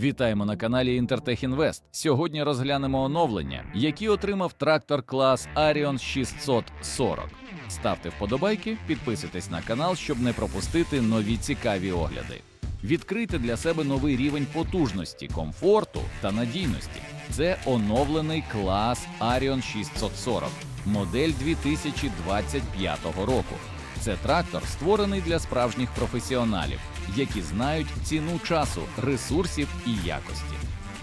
Вітаємо на каналі Intertech Invest. Сьогодні розглянемо оновлення, які отримав трактор клас Arion 640. Ставте вподобайки, підписуйтесь на канал, щоб не пропустити нові цікаві огляди. Відкрийте для себе новий рівень потужності, комфорту та надійності. Це оновлений клас Arion 640, модель 2025 року. Це трактор, створений для справжніх професіоналів, які знають ціну часу, ресурсів і якості.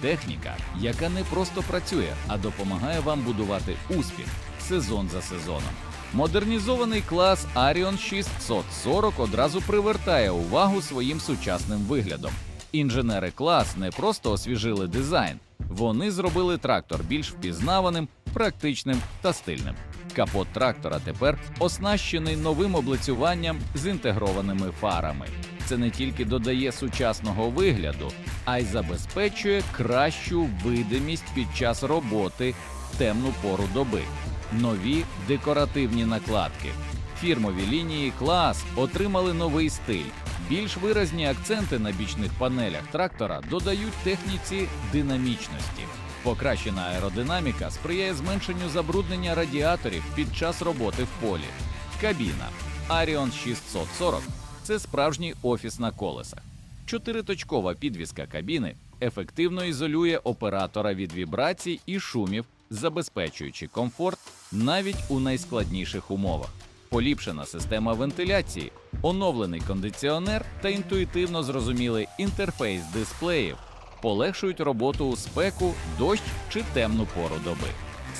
Техніка, яка не просто працює, а допомагає вам будувати успіх сезон за сезоном. Модернізований клас Arion 640 одразу привертає увагу своїм сучасним виглядом. Інженери клас не просто освіжили дизайн, вони зробили трактор більш впізнаваним, практичним та стильним. Капот трактора тепер оснащений новим облицюванням з інтегрованими фарами. Це не тільки додає сучасного вигляду, а й забезпечує кращу видимість під час роботи в темну пору доби. Нові декоративні накладки. Фірмові лінії клас отримали новий стиль. Більш виразні акценти на бічних панелях трактора додають техніці динамічності. Покращена аеродинаміка сприяє зменшенню забруднення радіаторів під час роботи в полі. Кабіна Arion 640 це справжній офіс на колесах. Чотириточкова підвіска кабіни ефективно ізолює оператора від вібрацій і шумів, забезпечуючи комфорт навіть у найскладніших умовах. Поліпшена система вентиляції, оновлений кондиціонер та інтуїтивно зрозумілий інтерфейс дисплеїв полегшують роботу у спеку, дощ чи темну пору доби.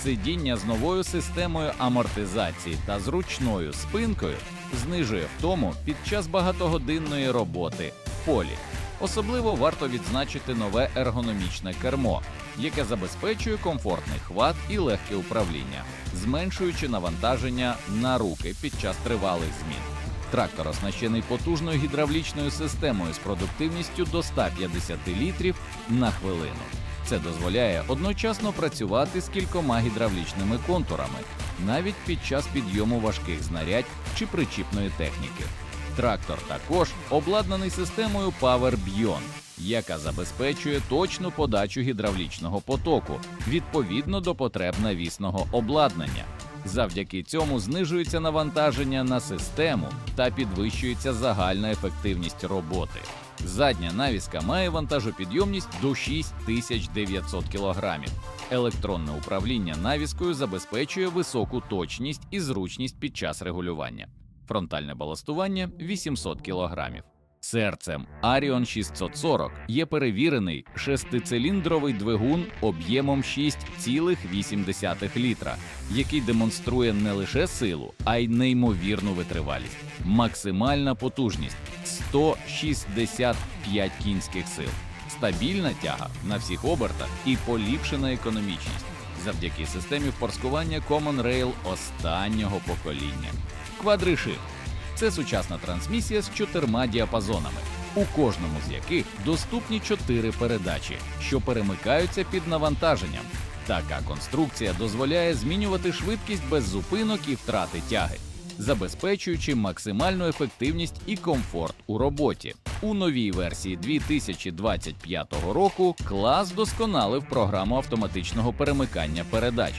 Сидіння з новою системою амортизації та зручною спинкою знижує втому під час багатогодинної роботи в полі. Особливо варто відзначити нове ергономічне кермо, яке забезпечує комфортний хват і легке управління, зменшуючи навантаження на руки під час тривалих змін. Трактор оснащений потужною гідравлічною системою з продуктивністю до 150 літрів на хвилину. Це дозволяє одночасно працювати з кількома гідравлічними контурами, навіть під час підйому важких знарядь чи причіпної техніки. Трактор також обладнаний системою Power Beyond, яка забезпечує точну подачу гідравлічного потоку відповідно до потреб навісного обладнання. Завдяки цьому знижується навантаження на систему та підвищується загальна ефективність роботи. Задня навіска має вантажопідйомність до 6900 кг. Електронне управління навіскою забезпечує високу точність і зручність під час регулювання. Фронтальне баластування 800 кг. Серцем Arion 640 є перевірений шестициліндровий двигун об'ємом 6,8 літра, який демонструє не лише силу, а й неймовірну витривалість. Максимальна потужність 165 кінських сил, стабільна тяга на всіх обертах і поліпшена економічність завдяки системі впорскування Common Rail останнього покоління. Квадришифт це сучасна трансмісія з чотирма діапазонами, у кожному з яких доступні чотири передачі, що перемикаються під навантаженням. Така конструкція дозволяє змінювати швидкість без зупинок і втрати тяги, забезпечуючи максимальну ефективність і комфорт у роботі. У новій версії 2025 року клас досконалив програму автоматичного перемикання передач.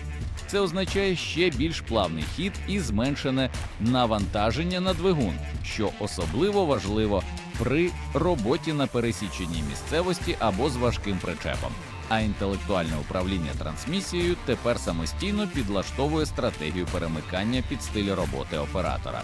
Це означає ще більш плавний хід і зменшене навантаження на двигун, що особливо важливо при роботі на пересіченій місцевості або з важким причепом. А інтелектуальне управління трансмісією тепер самостійно підлаштовує стратегію перемикання під стиль роботи оператора.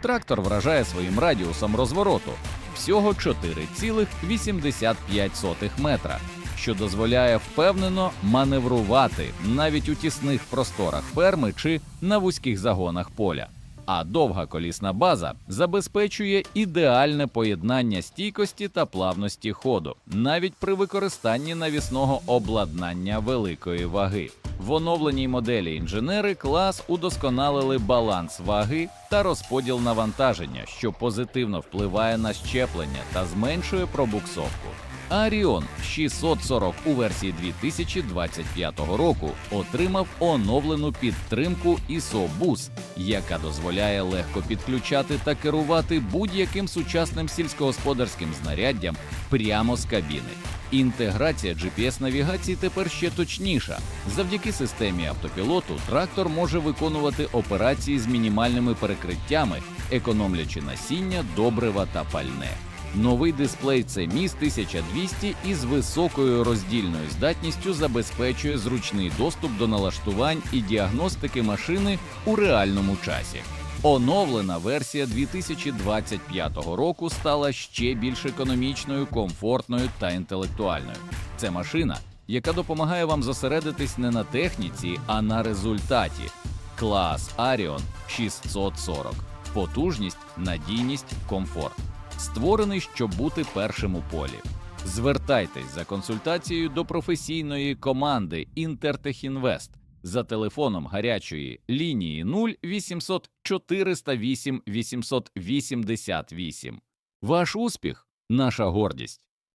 Трактор вражає своїм радіусом розвороту всього 4,85 метра, що дозволяє впевнено маневрувати навіть у тісних просторах ферми чи на вузьких загонах поля. А довга колісна база забезпечує ідеальне поєднання стійкості та плавності ходу, навіть при використанні навісного обладнання великої ваги. В оновленій моделі інженери клас удосконалили баланс ваги та розподіл навантаження, що позитивно впливає на щеплення та зменшує пробуксовку. Аріон 640 у версії 2025 року отримав оновлену підтримку ISO BUS, яка дозволяє легко підключати та керувати будь-яким сучасним сільськогосподарським знаряддям прямо з кабіни. Інтеграція GPS-навігації тепер ще точніша. Завдяки системі автопілоту трактор може виконувати операції з мінімальними перекриттями, економлячи насіння, добрива та пальне. Новий дисплей CMIS 1200 із високою роздільною здатністю забезпечує зручний доступ до налаштувань і діагностики машини у реальному часі. Оновлена версія 2025 року стала ще більш економічною, комфортною та інтелектуальною. Це машина, яка допомагає вам зосередитись не на техніці, а на результаті. Клас Arion 640. Потужність, надійність, комфорт. Створений, щоб бути першим у полі. Звертайтесь за консультацією до професійної команди Інтертехінвест за телефоном гарячої лінії 0800 408 888. Ваш успіх наша гордість.